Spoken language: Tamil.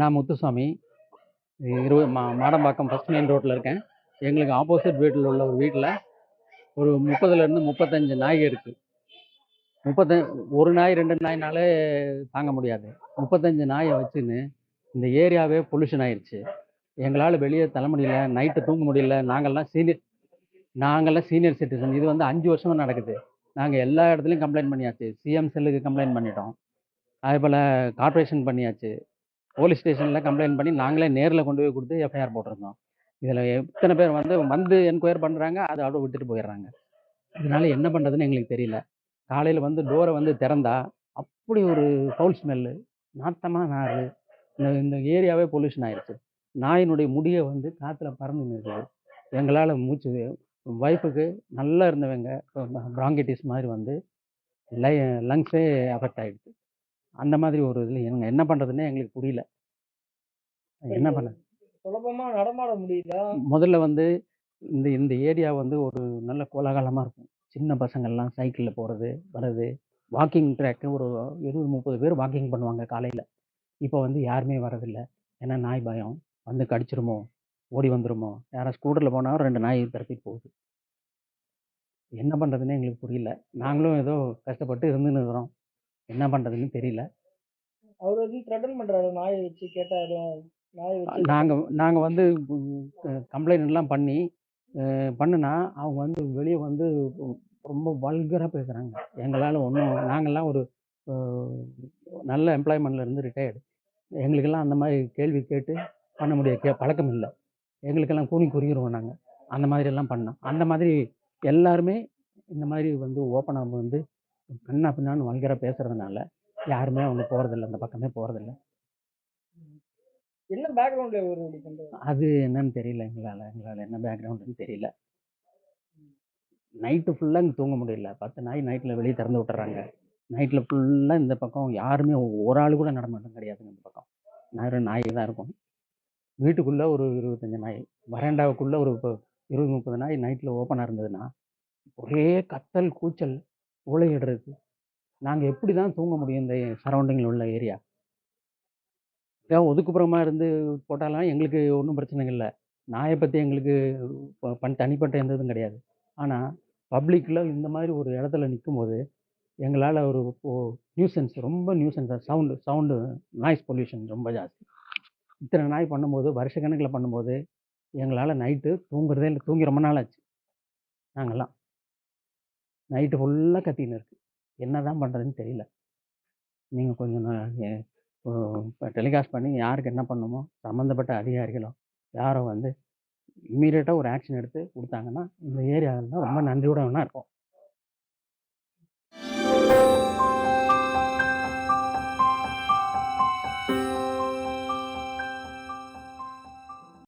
நான் முத்துசாமி. இருபது மா மாடம்பாக்கம் ஃபஸ்ட் மெயின் ரோட்டில் இருக்கேன். எங்களுக்கு ஆப்போசிட் வீட்டில் உள்ள ஒரு வீட்டில் ஒரு முப்பதுலேருந்து முப்பத்தஞ்சு நாய் இருக்குது முப்பத்த ஒரு நாய் ரெண்டு நாய்னாலே தாங்க முடியாது. முப்பத்தஞ்சு நாயை வச்சுன்னு இந்த ஏரியாவே பொல்யூஷன் ஆயிடுச்சு எங்களால் வெளியே தள்ள முடியல நைட்டு தூங்க முடியல. நாங்கள்லாம் சீனியர் நாங்கள்லாம் சீனியர் சிட்டிசன் இது வந்து அஞ்சு வருஷமாக நடக்குது. நாங்கள் எல்லா இடத்துலையும் கம்ப்ளைண்ட் பண்ணியாச்சு. சிஎம் செல்லுக்கு கம்ப்ளைண்ட் பண்ணிட்டோம். அதே போல் கார்ப்பரேஷன் பண்ணியாச்சு. போலீஸ் ஸ்டேஷனில் கம்ப்ளைண்ட் பண்ணி நாங்களே நேரில் கொண்டு போய் கொடுத்து எஃப்ஐஆர் போட்டிருந்தோம். இதில் எத்தனை பேர் வந்து வந்து என்கொயர் பண்ணுறாங்க அதை அவ்வளோ விட்டுட்டு போயிடுறாங்க. இதனால என்ன பண்ணுறதுன்னு எங்களுக்கு தெரியல. காலையில் வந்து டோரை வந்து திறந்தா அப்படி ஒரு ஃபவுல் ஸ்மெல்லு நாத்தமாக நாறு. இந்த இந்த ஏரியாவே பொல்யூஷன் ஆயிடுச்சு நாயினுடைய முடியை வந்து காற்றுல பறந்து நிற்குது எங்களால் மூச்சு ஒய்ஃபுக்கு நல்லா இருந்தவங்க ப்ராங்கிட்டிஸ் மாதிரி வந்து லை லங்ஸே அஃபெக்ட் ஆகிடுச்சு அந்த மாதிரி ஒரு இதில் எங்க என்ன பண்ணுறதுன்னே எங்களுக்கு புரியல. என்ன பண்ண சுலபமா நடமாட முடியுதா? முதல்ல வந்து இந்த இந்த ஏரியா வந்து ஒரு நல்ல கோலாகலமாக இருக்கும். சின்ன பசங்கள்லாம் சைக்கிளில் போகிறது வர்றது வாக்கிங் ட்ராக்கு ஒரு இருபது முப்பது பேர் வாக்கிங் பண்ணுவாங்க காலையில். இப்போ வந்து யாருமே வரதில்ல ஏன்னா நாய் பயம். வந்து கடிச்சிருமோ? ஓடி வந்துருமோ? யாராவது ஸ்கூட்டரில் போனால் ரெண்டு நாய் துரத்திட்டு போகுது. என்ன பண்ணுறதுன்னே எங்களுக்கு புரியல. நாங்களும் ஏதோ கஷ்டப்பட்டு இருந்துன்னு இருக்கிறோம். என்ன பண்ணுறதுன்னு தெரியல. அவர் வந்து த்ரெட்டன் பண்றாரு. நாயை வச்சு கேட்டா எதுவும் நாயை வச்சு நாங்கள் நாங்கள் வந்து கம்ப்ளைண்ட் எல்லாம் பண்ணி பண்ணுனா அவங்க வந்து வெளியே வந்து ரொம்ப வல்கராக பேசுகிறாங்க எங்களால் ஒன்றும் நாங்கள்லாம் ஒரு நல்ல எம்ப்ளாய்மெண்ட்ல இருந்து ரிட்டையர்டு எங்களுக்கெல்லாம் அந்த மாதிரி கேள்வி கேட்டு பண்ண முடிய கே பழக்கம் இல்லை. எங்களுக்கெல்லாம் கூனி குறிக்கிறோம் நாங்கள் அந்த மாதிரி எல்லாம் பண்ணோம். அந்த மாதிரி எல்லாருமே இந்த மாதிரி வந்து ஓப்பனாக வந்து கண்ணா பின்னான்னு வல்கராக பேசுகிறதுனால யாருமே அவங்க போகிறதில்ல அந்த பக்கமே போகிறதில்ல என்ன பேக்ரவுண்ட்ல ஒரு அது என்னன்னு தெரியல எங்களால் எங்களால் என்ன பேக்ரவுண்டுன்னு தெரியல. நைட்டு ஃபுல்லாக இங்கே தூங்க முடியல. பத்து நாய் நைட்டில் வெளியே திறந்து விட்டுறாங்க. நைட்டில் ஃபுல்லாக இந்த பக்கம் யாருமே ஒரு ஆள் கூட நடமாட்டம் கிடையாதுங்க இந்த பக்கம். நிறைய நாய் தான் இருக்கும். வீட்டுக்குள்ளே ஒரு இருபத்தஞ்சு நாய் வராண்டாவுக்குள்ளே ஒரு இப்போ இருபது முப்பது நாய் நைட்டில் ஓப்பனாக இருந்ததுன்னா ஒரே கத்தல் கூச்சல் ஊழையிடுறது நாங்கள் எப்படி தான் தூங்க முடியும் இந்த சரௌண்டிங்கில் உள்ள ஏரியா ஏன் ஒதுக்குப்புறமா இருந்து போட்டாலாம் எங்களுக்கு ஒன்றும் பிரச்சனை இல்லை. நாயை பற்றி எங்களுக்கு பண் தனிப்பட்ட எந்த இதுவும் கிடையாது. ஆனால் பப்ளிக்கில் இந்த மாதிரி ஒரு இடத்துல நிற்கும் போது எங்களால் ஒரு நியூசன்ஸ் ரொம்ப nuisance sound sound noise pollution ரொம்ப ஜாஸ்தி. இத்தனை நாய் பண்ணும்போது வருஷக்கணக்கில் பண்ணும்போது எங்களால் நைட்டு தூங்குறதே இல்லை தூங்கி ரொம்ப நாள் ஆச்சு. நாங்கள்லாம் நைட்டு ஃபுல்லாக கத்தின்னு இருக்குது என்ன தான் பண்ணுறதுன்னு தெரியல. நீங்கள் கொஞ்சம் டெலிகாஸ்ட் பண்ணி யாருக்கு என்ன பண்ணுமோ சம்மந்தப்பட்ட அதிகாரிகளோ யாரோ வந்து இம்மீடியட்டாக ஒரு ஆக்ஷன் எடுத்து கொடுத்தாங்கன்னா இந்த ஏரியாவில் ரொம்ப நன்றியோட வேணா இருக்கும்